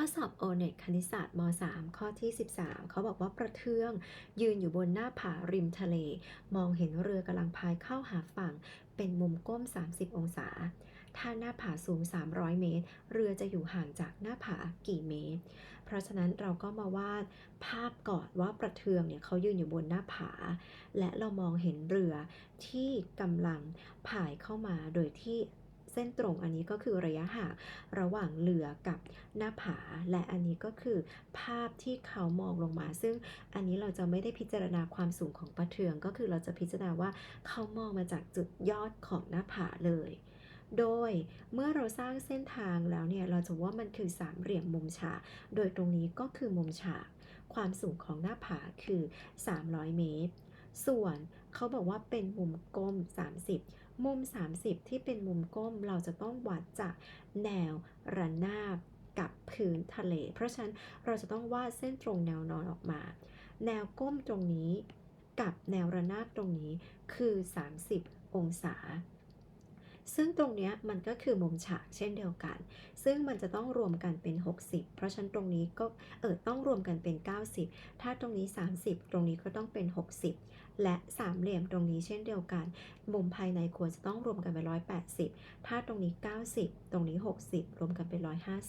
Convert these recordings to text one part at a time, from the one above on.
ข้อสอบ o n e t คณิตศาสตร์ม .3 ข้อที่ 13 เขาบอกว่าประเทือง ยืนอยู่บนหน้าผาริมทะเล มองเห็นเรือกำลังพายเข้าหาฝั่ง เป็นมุมก้ม 30 องศา ถ้าหน้าผาสูง 300 เมตร เรือจะอยู่ห่างจากหน้าผากี่เมตร เพราะฉะนั้นเราก็มาวาดภาพก่อนว่าประเทืองเนี่ยเขายืนอยู่บนหน้าผา และเรามองเห็นเรือที่กำลังพายเข้ามาโดยที่ เส้นตรงอันนี้ก็คือระยะห่างระหว่างเรือกับหน้าผา และอันนี้ก็คือภาพที่เขามองลงมา ซึ่งอันนี้เราจะไม่ได้พิจารณาความสูงของประเทือง ก็คือเราจะพิจารณาว่าเขามองมาจากจุดยอดของหน้าผาเลย โดยเมื่อเราสร้างเส้นทางแล้วเนี่ยเราจะว่ามันคือสามเหลี่ยมมุมฉาก โดยตรงนี้ก็คือมุมฉาก ความสูงของหน้าผาคือ 300 เมตร ส่วนเขาบอกว่าเป็นมุมก้ม30 มุม 30 ที่เป็นมุมก้มเราจะต้องวัดจากแนวระนาบกับพื้นทะเล เพราะฉะนั้นเราจะต้องวาดเส้นตรงแนวนอนออกมา แนวก้มตรงนี้กับแนวระนาบตรงนี้คือ 30 องศา ซึ่งตรงนี้มันก็คือมุมฉากเช่นเดียวกัน ซึ่งมันจะต้องรวมกันเป็น 60 เพราะฉะนั้นตรงนี้ก็เออต้องรวมกันเป็น 90 ถ้าตรงนี้ 30 ตรงนี้ก็ต้องเป็น 60 และสามเหลี่ยมตรงนี้เช่นเดียวกัน มุมภายในควรจะต้องรวมกันเป็น 180 ถ้าตรงนี้ 90 ตรงนี้ 60 รวมกันเป็น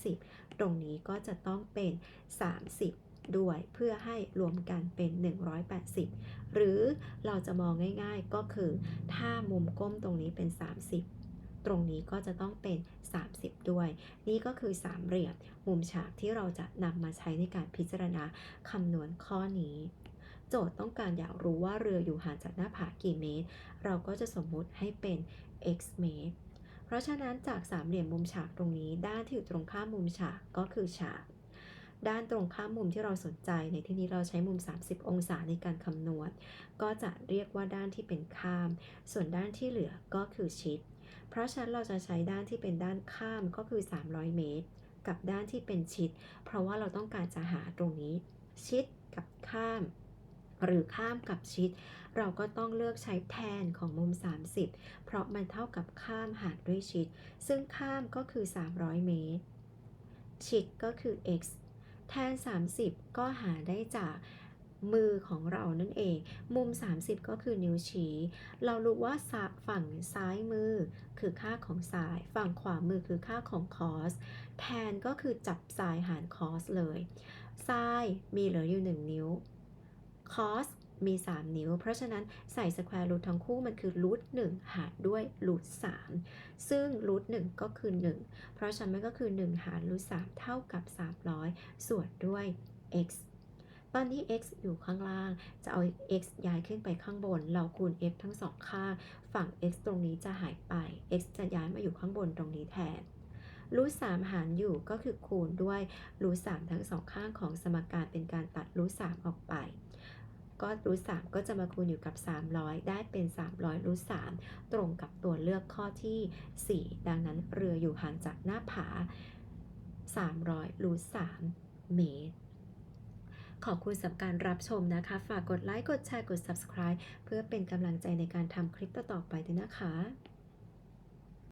150 ตรงนี้ก็จะต้องเป็น 30ด้วยเพื่อให้รวมกันเป็น 180 หรือเราจะมองง่ายๆก็คือ ถ้ามุมก้มตรงนี้เป็น 30 ตรงนี้ก็จะต้องเป็น 30 ด้วย นี่ก็คือสามเหลี่ยมมุมฉากที่เราจะนำมาใช้ในการพิจารณาคำนวณข้อนี้ โจทย์ต้องการอยากรู้ว่าเรืออยู่ห่างจากหน้าผากี่เมตร เราก็จะสมมุติให้เป็น x เมตร เพราะฉะนั้นจากสามเหลี่ยมมุมฉากตรงนี้ ด้านที่อยู่ตรงข้ามมุมฉากก็คือฉากด้านตรงข้ามมุมที่เราสนใจในที่นี้เราใช้มุม 30 องศาในการคำนวณ ก็จะเรียกว่าด้านที่เป็นข้าม ส่วนด้านที่เหลือก็คือชิด เพราะฉะนั้นเราจะใช้ด้านที่เป็นด้านข้ามก็คือ 300 เมตร กับด้านที่เป็นชิด เพราะว่าเราต้องการจะหาตรงนี้ ชิดกับข้าม หรือข้ามกับชิด เราก็ต้องเลือกใช้แทนของมุม 30 เพราะมันเท่ากับข้ามหารด้วยชิด ซึ่งข้ามก็คือ 300 เมตร ชิดก็คือ x แทน 30 ก็หาได้จาก มือของเรานั่นเอง มุม 30 ก็คือนิ้วชี้ เรารู้ว่าฝั่งซ้ายมือคือค่าของซ้าย ฝั่งขวามือคือค่าของคอส แทนก็คือจับซ้ายหารคอสเลยซ้ายมีเหลืออยู่ 1 นิ้วคอสมี 3 นิ้ว เพราะฉะนั้นใส่สแควร์รูททั้งคู่มันคือรูท1หารด้วยรูท3ซึ่งรูท1ก็คือ 1 เพราะฉะนั้นมันก็คือ 1 หารรูท3เท่ากับ 300 ส่วนด้วย x ตอนนี้ x อยู่ข้างล่าง จะเอา x ย้ายขึ้นไปข้างบน เราคูณ f ทั้งสองข้าง ฝั่ง x ตรงนี้จะหายไป x จะย้ายมาอยู่ข้างบนตรงนี้แทนรูท3หารอยู่ก็คือคูณด้วยรูท3ทั้งสองข้างของสมการเป็นการตัดรูท3ออกไป ก็รูท3ก็จะมาคูณอยู่กับ 300 ได้เป็น 300รูท3ตรงกับตัวเลือกข้อที่ 4 ดังนั้นเรืออยู่ห่างจากหน้าผา 300รูท3เมตร ขอบคุณสำหรับการรับชมนะคะ ฝากกดไลค์ กดแชร์ กด subscribe เพื่อเป็นกำลังใจในการทำคลิปต่อๆไปด้วยนะคะ